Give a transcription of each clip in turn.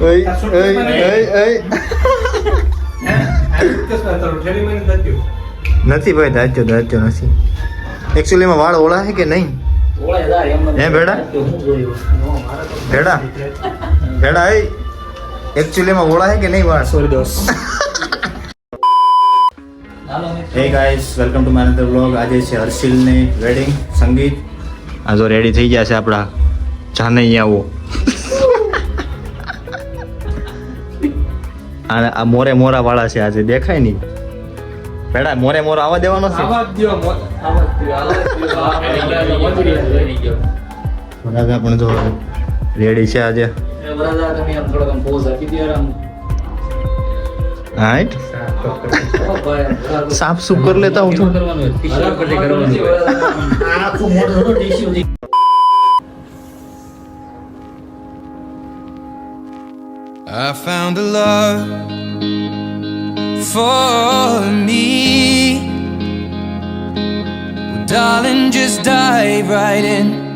ઓય ઓય ઓય ઓય નથી ભાઈ દાચ્યો દાચ્યો નથી એકચ્યુઅલીમાં વાળ ઓળા છે કે નહીં હે ભેડા ભેડા ભેડા એ એકચ્યુઅલીમાં ઓળા છે કે નહીં વાળ સોરી દોસ્ત hey guys welcome to my blog આજે છે હર્ષિલની વેડિંગ સંગીત આ જો રેડી થઈ ગયા છે આપણા જાનૈયાઓ અને આ મોરે મોરા વાળા છે આજે. દેખાય નહીં. પેડા મોરે મોરો આવવા દેવાનો છે? બરાબર પણ જો રેડી છે આજે. હાઈટ? સાફ સુફ કરી લેતા હું છું. I found a love for me. Well, darling, just dive right in.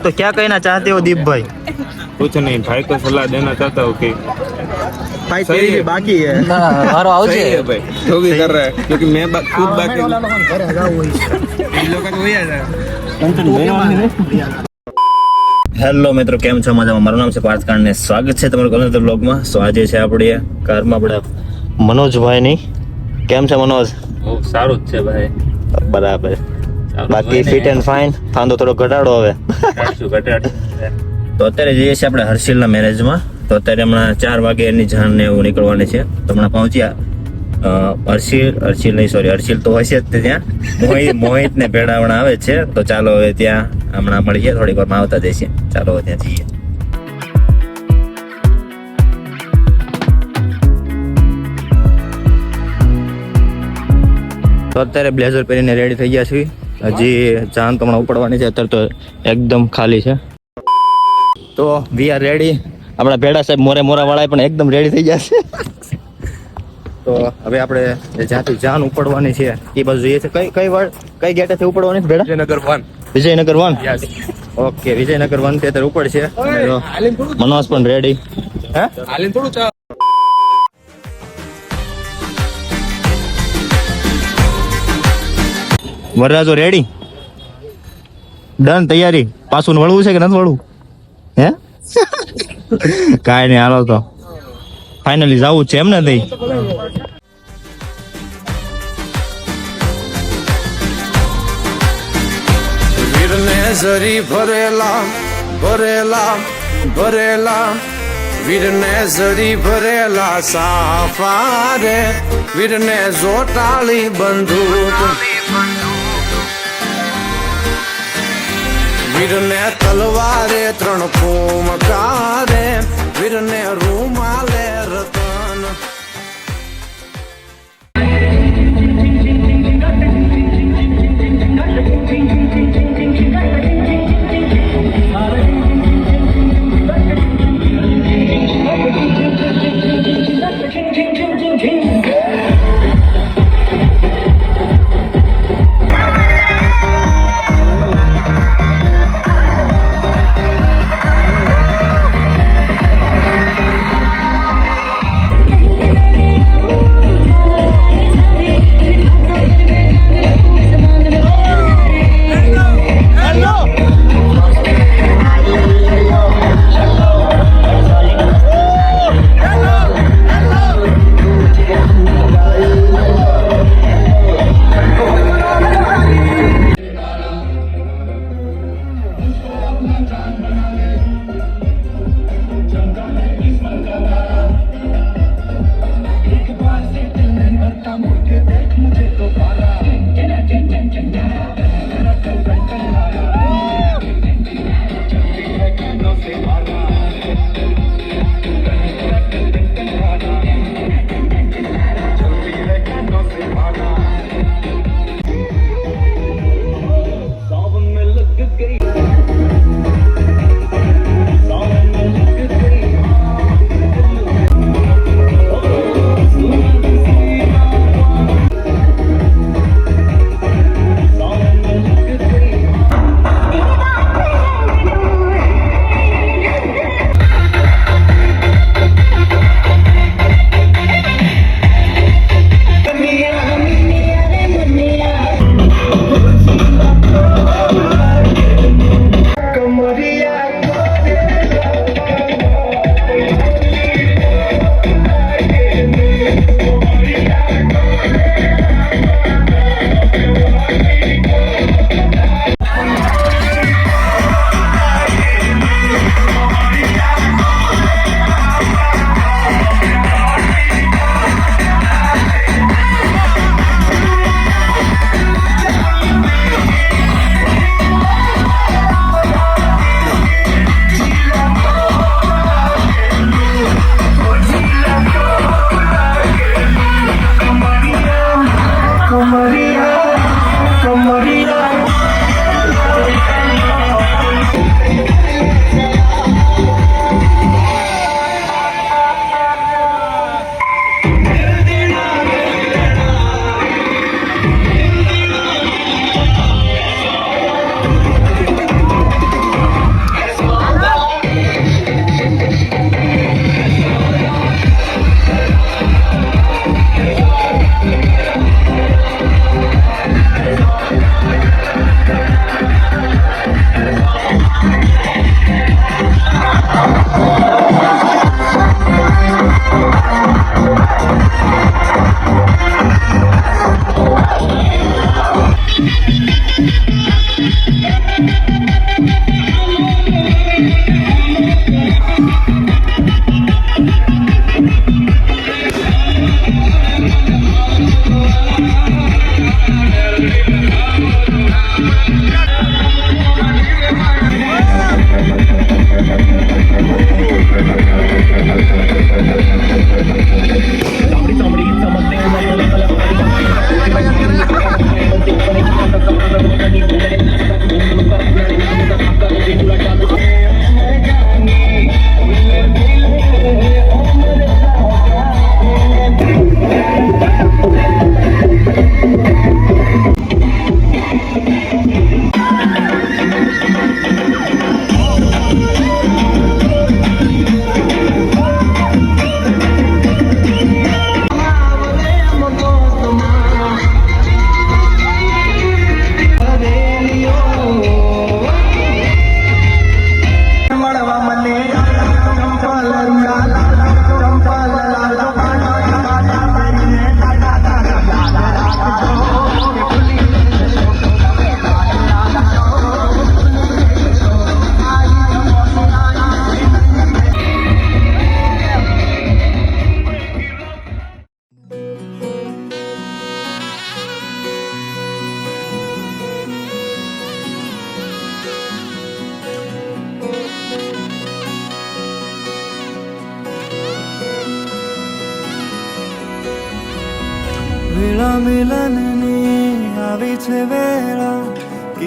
तो क्या कहना चाहते हो दीप भाई कुछ नहीं भाई को सलाह देना चाहता हूँ कि भाई सही है। बाकी है सही है भाई जो भी कर रहा है क्योंकि मैं बा- खुद बाकी इन लोगों को वही आ जाए હેલો મિત્રો કેમ છો મજામાં મારું નામ છે પાર્થ કાંડ ને સ્વાગત છે તમારું કલર બ્લોગમાં સો આજે છે આપણે કારમાં આપણે મનોજભાઈની કેમ છે મનોજ બહુ સારું જ છે ભાઈ બરાબર સારું બાકી. ફિટ એન્ડ ફાઇન ફાંદો થોડો ઘટાડો હવે. તો અત્યારે જઈએ છીએ આપણે હર્ષિલના મેરેજમાં. તો અત્યારે હમણાં ચાર વાગે એની જાણ ને એવું નીકળવાની છે. તો હમણાં પહોંચ્યા અ, હર્ષિલ હર્ષિલ નહીં સોરી હર્ષિલ તો હશે જ ત્યાં. મોહિત મોહિત ને ભેળાવણા આવે છે. તો ચાલો હવે ત્યાં હમણાં મળીએ થોડીક વારમાં આવતા જઈશે ચાલો હવે ત્યાં જઈએ. તો અત્યારે બ્લેઝર પહેરીને રેડી થઈ ગયા છીએ. હજી જાન તો હમણાં ઉપડવાની છે અત્યારે તો એકદમ ખાલી છે. તો વી આર રેડી આપણા ભેડા સાહેબ મોરે મોરા વાળા પણ એકદમ રેડી થઈ જશે છે. તો હવે આપણે જે જ્યાંથી જાન ઉપડવાની છે એ બાજુ જઈએ છે કઈ કઈ વાર કઈ ગેટેથી ઉપડવાની છે ભેડા? Vijaynagar one. Vijaynagar one? Okay Vijaynagar one તે અત્યારે ઉપડ છે મનોજ પણ રેડી હે થોડું વરરાજો રેડી ડન તૈયારી? પાછું વળવું છે કે નથી વળવું? હે? કાંઈ નહીં, હાલો તો. ફાઇનલી જવું છે એમ ને તઈ? ઝરી ભરેલા ભરેલા ભરેલા. વીરને ઝરી ભરેલા સાફા રે વીરને જોટાળી બંદૂક. વીરને તલવારે ત્રણ ફૂમકારે વીરને રૂમાલે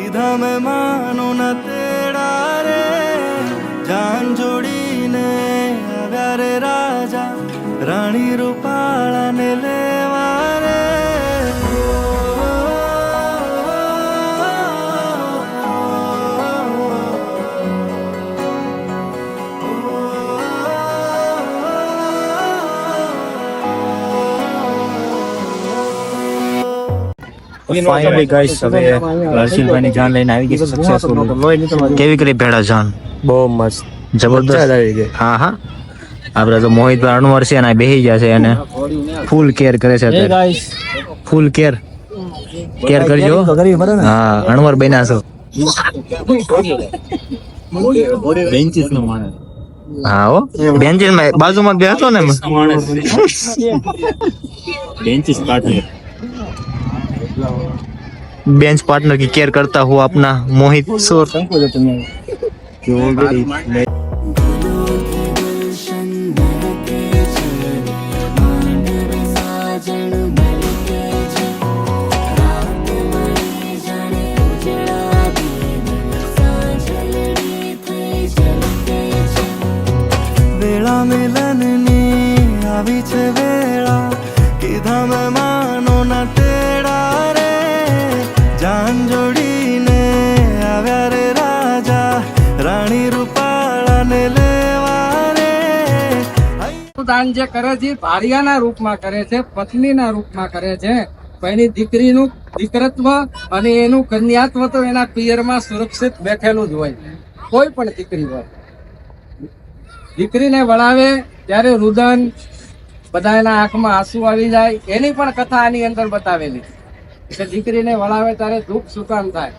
કીધા મેં માનો ના તેડા રે. જાન જોડીને આવ્યા રે રાજા. રાણી રૂપાળાને ફાઇનલી ગાઈસ હવે જાન લઈને આવી ગઈ સક્સેસફુલ કેવી કરી ભેડા જાન? બહુ મસ્ત. જબરદસ્ત? હા હા. આપડે તો મોહિતભાઈ અણવર છે અને બેસી બેહી ગયા છે અને ફૂલ કેર કરે છે ફૂલ કેર કેર કરજો. હા અણવર બન્યા છો. હા હો. બેન્ચીસમાં બાજુમાં બેસો ને बेंच पार्टनर की केयर करता हुआ अपना मोहित सोर વેળા દાન જે કરે છે ભારિયાના રૂપમાં કરે છે, પત્નીના રૂપમાં કરે છે. એની દીકરીનું દીકરત્વ અને એનું કન્યાત્વ તો એના પિયરમાં સુરક્ષિત બેઠેલું જ હોય. કોઈ પણ દીકરી હોય. દીકરીને વળાવે, ત્યારે રુદન બધા એના આંખમાં આંસુ આવી જાય. એની પણ કથા આની અંદર બતાવેલી. કે દીકરીને વળાવે ત્યારે દુઃખ સુકામ થાય.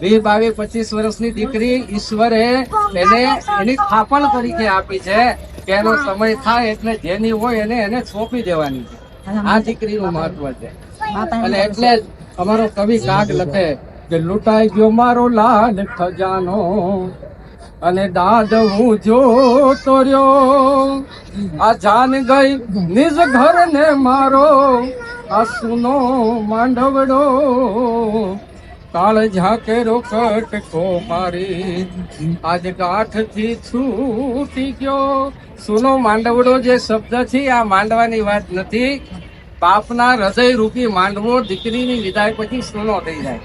વીસ બાવીસ પચીસ વર્ષની દીકરી ઈશ્વરે એને એની થાપણ તરીકે આપી છે. એનો સમય થાય એટલે જેની હોય એને એને સોંપી દેવાની આ દીકરીનું મહત્વ છે. અને એટલે અમારો કવિ કાગ લખે કે લૂંટાઈ ગયો મારો લાલ ખજાનો અને દાદ હું જો તોર્યો. આ જાન ગઈ નિજ ઘર ને મારો આ સુનો માંડવડો. કાળ ઝાકે રોકટ કો મારી. આજ ગાંઠથી છૂટી ગયો. સુનો માંડવડો જે શબ્દ છે આ માંડવાની વાત નથી, બાપના હૃદય રૂપી માંડવો દીકરીની વિદાય પછી સુનો થઈ જાય.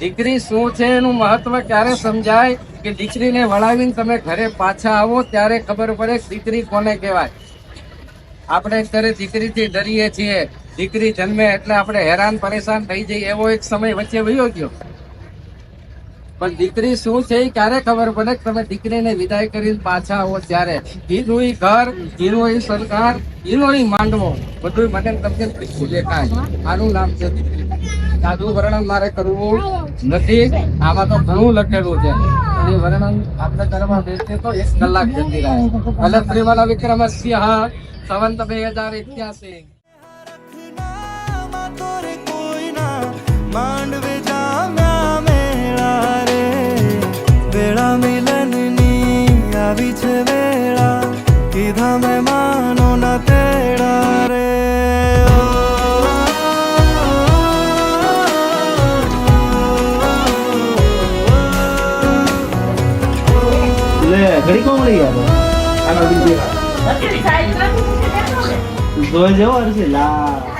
દીકરી શું છે એનું મહત્વ ક્યારે સમજાય? કે દીકરીને વળાવીને તમે ઘરે પાછા આવો, ત્યારે ખબર પડે દીકરી કોને કહેવાય. આપણે અત્યારે દીકરીથી ડરીએ છીએ. દીકરી જન્મે એટલે આપણે હેરાન પરેશાન થઈ જઈએ. એવો એક સમય વચ્ચે વયો ગયો. પણ દીકરી શું છે એ ક્યારે ખબર પડે? કે તમે દીકરીને વિદાય કરીને પાછા આવો ત્યારે. ઈ ઘર હીરો સરકાર હીરો માંડવો. બધું મને તમને પીછું દેખાય આનું નામ છે દીકરી. સાદું વર્ણન મારે કરવું નથી. આમાં તો ઘણું લખેલું છે. એ વર્ણન આપણે કરવા બેસીએ તો એક કલાક જતી રહે. ભલે શ્રીવાલા વિક્રમસ્ય સંવંત બે હજાર ઇઠ્યાસી નામાં તોરે કોઈના માંડવે જામ્યા મેળા રે વેળા મિલનની આવી છે વેળા. કીધા જોઈ જેવો હશે? લા.